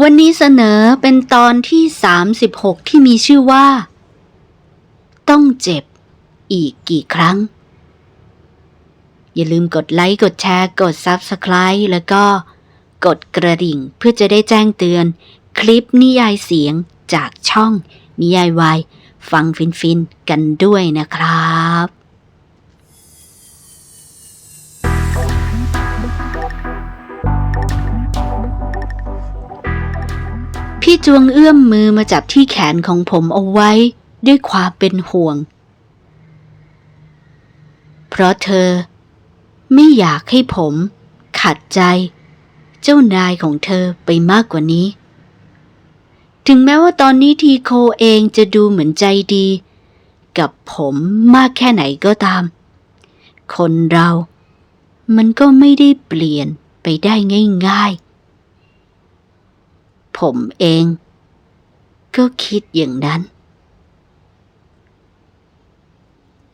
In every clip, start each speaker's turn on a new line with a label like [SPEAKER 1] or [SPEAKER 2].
[SPEAKER 1] วันนี้เสนอเป็นตอนที่ 36 ที่มีชื่อว่า ต้องเจ็บอีกกี่ครั้ง อย่าลืมกดไลค์ กดแชร์ กด Subscribe แล้วก็กดกระดิ่งเพื่อจะได้แจ้งเตือน คลิปนิยายเสียงจากช่องนิยายวายฟังฟินๆกันด้วยนะครับ พี่จวงเอื้อมมือมาจับที่แขนของผมเอาไว้ด้วยความเป็นห่วง เพราะเธอ ไม่อยากให้ผม ขัดใจ เจ้านายของเธอไปมากกว่านี้ ถึงแม้ว่าตอนนี้ทีโคเองจะดูเหมือนใจดี กับผมมากแค่ไหนก็ตาม คนเรา มันก็ไม่ได้เปลี่ยนไปได้ง่าย ๆ ผมเอง ก็คิดอย่างนั้น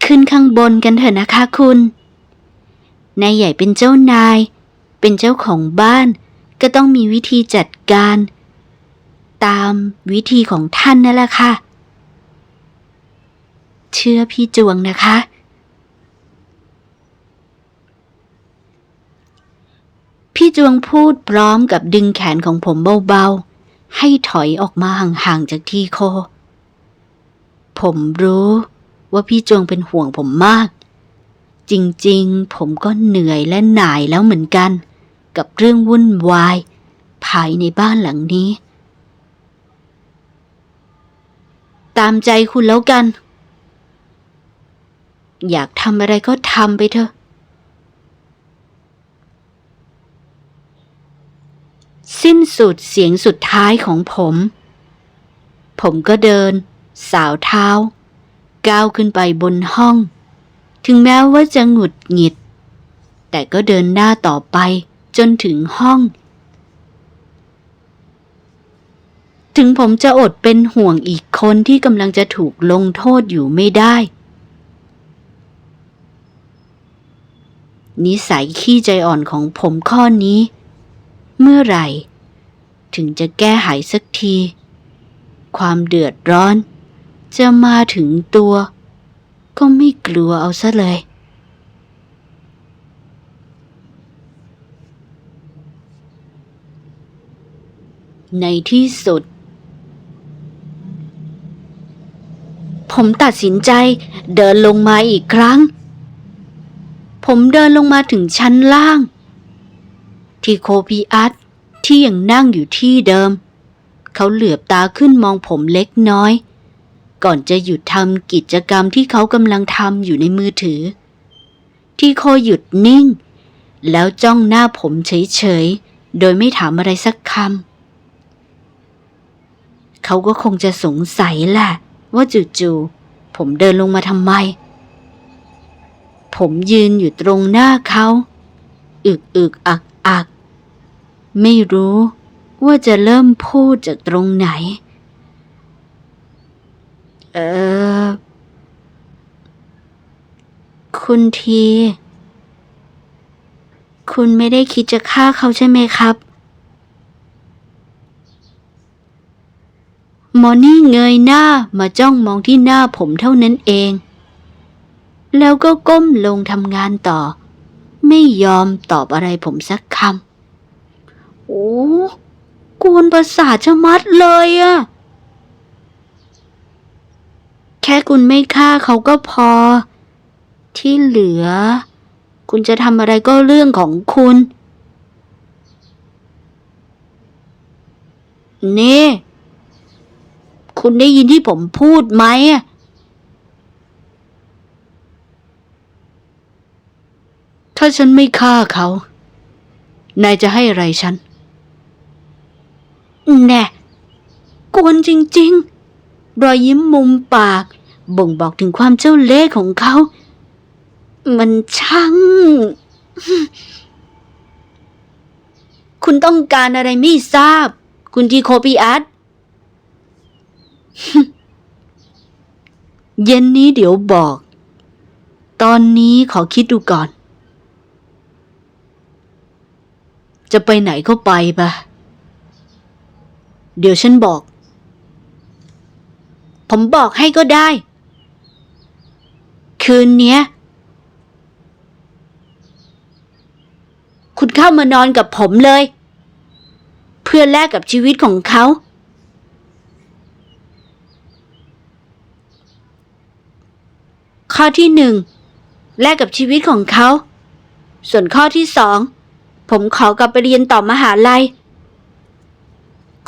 [SPEAKER 1] ขึ้นข้างบนกันเถอะนะคะคุณ นายใหญ่เป็นเจ้านาย เป็นเจ้าของบ้าน ก็ต้องมีวิธีจัดการ ตามวิธีของท่านนั่นแหละค่ะ เชื่อพี่จวงนะคะพี่จวงพูดพร้อมกับดึงแขนของผมเบาๆ ให้ถอยออกมาห่างๆจากที่โค ผมรู้ว่าพี่จวงเป็นห่วงผมมาก จริงๆ ผมก็เหนื่อยและหน่ายแล้วเหมือนกัน กับเรื่องวุ่นวาย ภายในบ้านหลังนี้ ตามใจคุณแล้วกัน อยากทำอะไรก็ทำไปเถอะ สิ้นสุดเสียงสุดท้ายของผม ผมก็เดิน สาวเท้า ก้าวขึ้นไปบนห้อง ถึงแม้ว่าจะหงุดหงิด แต่ก็เดินหน้าต่อไปจนถึงห้อง ถึงผมจะอดเป็นห่วงอีกคนที่กำลังจะถูกลงโทษอยู่ไม่ได้ นิสัยขี้ใจอ่อนของผมข้อนี้ เมื่อไหร่ ถึงจะแก้หายสักที ความเดือดร้อน จะมาถึงตัว ก็ไม่กลัวเอาซะเลย ในที่สุด ผมตัดสินใจเดินลงมาอีกครั้ง ผมเดินลงมาถึงชั้นล่าง ที่โคพีอัตที่ยังนั่งอยู่ที่เดิม เขาเหลือบตาขึ้นมองผมเล็กน้อย ก่อนจะหยุดทำกิจกรรมที่เขากำลังทำอยู่ในมือถือ ที่โคหยุดนิ่ง แล้วจ้องหน้าผมเฉยๆ โดยไม่ถามอะไรสักคำ เขาก็คงจะสงสัยแหละ ว่าจู่ๆผมเดินลงมาทำไม ผมยืนอยู่ตรงหน้าเขา อึกอึกอักอัก ไม่รู้ว่าจะเริ่มพูดจากตรงไหน เออ คุณที คุณไม่ได้คิดจะฆ่าเขาใช่ไหมครับ มอนี่เงยหน้ามาจ้องมองที่หน้าผมเท่านั้นเอง แล้วก็ก้มลงทำงานต่อ ไม่ยอมตอบอะไรผมสักคำ โอ้กวนประสาทชะมัดเลยอะแค่คุณไม่ฆ่าเขาก็พอ ที่เหลือ คุณจะทำอะไรก็เรื่องของคุณ นี่ คุณได้ยินที่ผมพูดไหมอะถ้าฉันไม่ฆ่าเขา นายจะให้อะไรฉัน แน่กวนจริงๆ รอยยิ้มมุมปาก บ่งบอกถึงความเจ้าเล่ห์ของเขา มันช่าง คุณต้องการอะไรไม่ทราบ คุณทีโคปีอัตเย็นนี้เดี๋ยวบอก ตอนนี้ขอคิดดูก่อน จะไปไหนก็ไปปะ เดี๋ยวฉันบอก ผมบอกให้ก็ได้ คืนเนี้ย คุณเข้ามานอนกับผมเลย เพื่อแลกกับชีวิตของเขา ข้อที่หนึ่งแลกกับชีวิตของเขา ส่วนข้อที่สอง ผมขอกลับไปเรียนต่อมหาลัย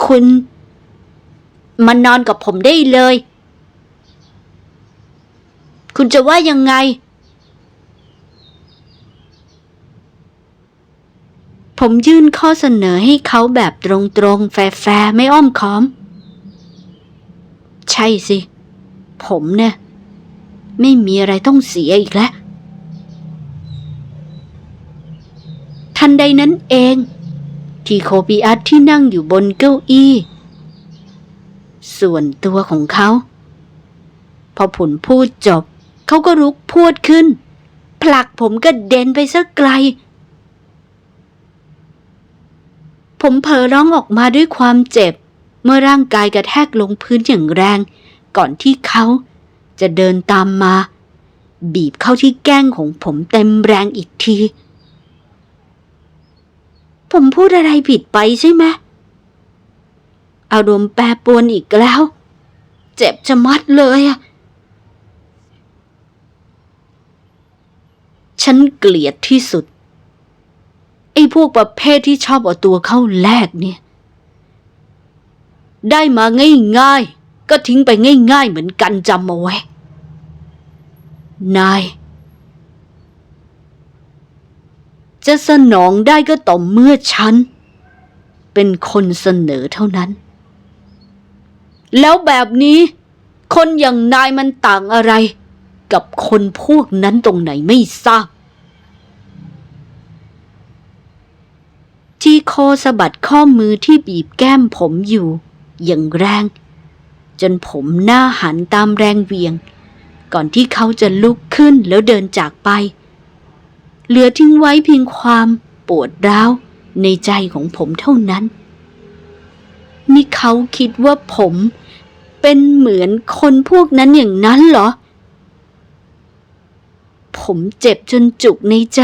[SPEAKER 1] คุณ มานอนกับผมได้เลย คุณจะว่ายังไง ผมยื่นข้อเสนอให้เขาแบบตรงๆ แฟร์ๆ ไม่อ้อมค้อม ใช่สิ ผมเนี่ย ไม่มีอะไรต้องเสียอีกแล้ว ทันใดนั้นเอง ที่โคปิอัสที่นั่งอยู่บนเก้าอี้ ส่วนตัวของเขา พอผลพูดจบ เขาก็ลุกพรวดขึ้น ผลักผมกระเด็นไปสักไกล ผมเผลอร้องออกมาด้วยความเจ็บ เมื่อร่างกายกระแทกลงพื้นอย่างแรง ก่อนที่เขาจะเดินตามมา บีบเข้าที่แก้งของผมเต็มแรงอีกที ผมพูดอะไรผิดไปใช่ไหมอารมณ์แปรปรวนอีกแล้ว เจ็บจะมัดเลยอะฉันเกลียดที่สุด ไอ้พวกประเภทที่ชอบเอาตัวเข้าแลกเนี่ย ได้มาง่ายๆ ก็ทิ้งไปง่ายๆเหมือนกันจำเอาไว้ นาย จะสนองได้ก็ต่อเมื่อฉัน เป็นคนเสนอเท่านั้น แล้วแบบนี้ คนอย่างนายมันต่างอะไร กับคนพวกนั้นตรงไหนไม่ทราบที่โคสะบัดข้อมือที่บีบแก้มผมอยู่ อย่างแรง จนผมหน้าหันตามแรงเวียง ก่อนที่เขาจะลุกขึ้นแล้วเดินจากไป เหลือทิ้งไว้เพียงความปวดร้าวในใจของผมเท่านั้น นี่เขาคิดว่าผมเป็นเหมือนคนพวกนั้นอย่างนั้นเหรอ ผมเจ็บจนจุกในใจ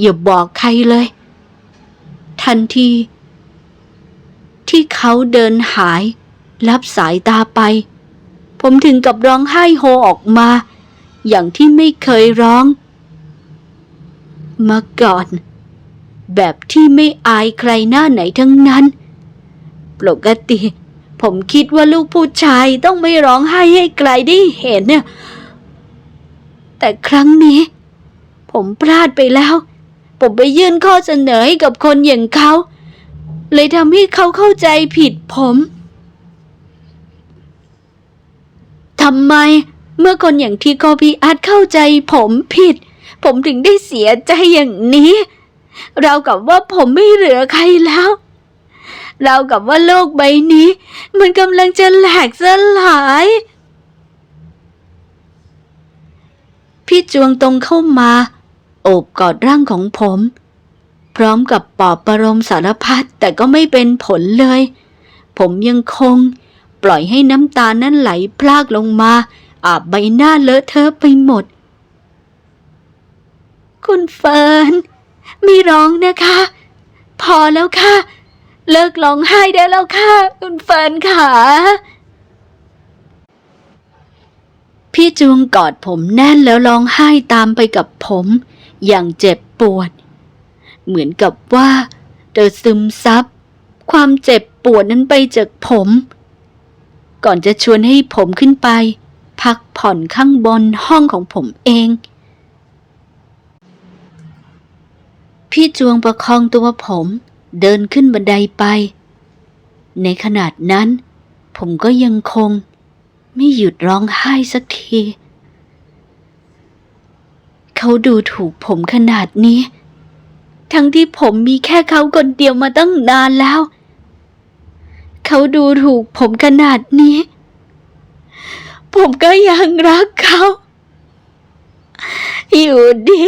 [SPEAKER 1] อย่าบอกใครเลย ทันที ที่เขาเดินหาย รับสายตาไป ผมถึงกับร้องไห้โฮออกมา อย่างที่ไม่เคยร้อง มาก่อน แบบที่ไม่อายใครหน้าไหนทั้งนั้น ปกติ ผมคิดว่าลูกผู้ชายต้องไม่ร้องไห้ให้ใครได้เห็นเนี่ยแต่ครั้งนี้ ผมพลาดไปแล้ว ผมไปยื่นข้อเสนอให้กับคนอย่างเขา เลยทำให้เขาเข้าใจผิดผมทำไมเมื่อคนอย่างที่โกพีอาร์ตเข้าใจผมผิด ผมถึงได้เสียใจอย่างนี้ เรากับว่าผมไม่เหลือใครแล้ว เรากับว่าโลกใบนี้ มันกำลังจะแหลกสลาย พี่จวงตรงเข้ามา โอบกอดร่างของผม พร้อมกับปอบประโลมสารพัดแต่ก็ไม่เป็นผลเลย ผมยังคงปล่อยให้น้ำตานั้นไหลพรากลงมา อาบใบหน้าเลอะเทอะไปหมด คุณเฟิร์นไม่ร้องนะคะ พอแล้วค่ะ เลิกร้องไห้ได้แล้วค่ะ คุณเฟิร์นค่ะพี่จวงกอดผมแน่นแล้วร้องไห้ตามไปกับผม อย่างเจ็บปวด เหมือนกับว่าเธอซึมซับความเจ็บปวดนั้นไปจากผม ก่อนจะชวนให้ผมขึ้นไป พักผ่อนข้างบนห้องของผมเอง พี่จวงประคองตัวผม เดินขึ้นบันไดไป ในขนาดนั้น ผมก็ยังคง ไม่หยุดร้องไห้สักที เขาดูถูกผมขนาดนี้ ทั้งที่ผมมีแค่เขาคนเดียวมาตั้งนานแล้ว เขาดูถูกผมขนาดนี้ ผมก็ยังรักเขา อยู่ดี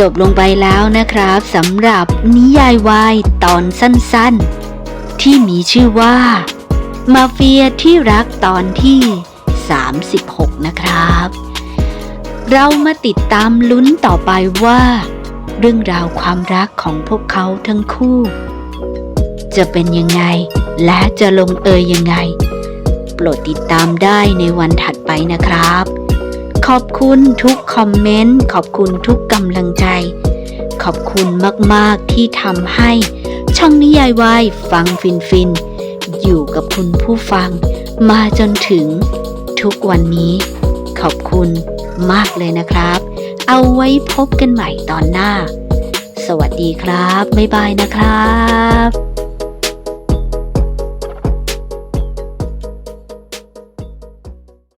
[SPEAKER 1] จบลงไปแล้วนะครับสำหรับนิยายวายตอนสั้นๆ ที่มีชื่อว่า มาเฟียที่รักตอนที่ 36 นะครับ เรามาติดตามลุ้นต่อไปว่า เรื่องราวความรักของพวกเขาทั้งคู่ จะเป็นยังไงและจะลงเอยยังไง โปรดติดตามได้ในวันถัดไปนะครับ ขอบคุณทุกคอมเมนต์ขอบคุณทุกกำลังใจ ขอบคุณมาก ๆ ที่ทำให้ช่องนิยายวายฟังฟินฟินๆอยู่กับคุณผู้ฟังมาจนถึงทุกวันนี้ ขอบคุณ มากเลยนะครับ เอาไว้พบกันใหม่ตอนหน้า สวัสดีครับ บ๊ายบายนะครับ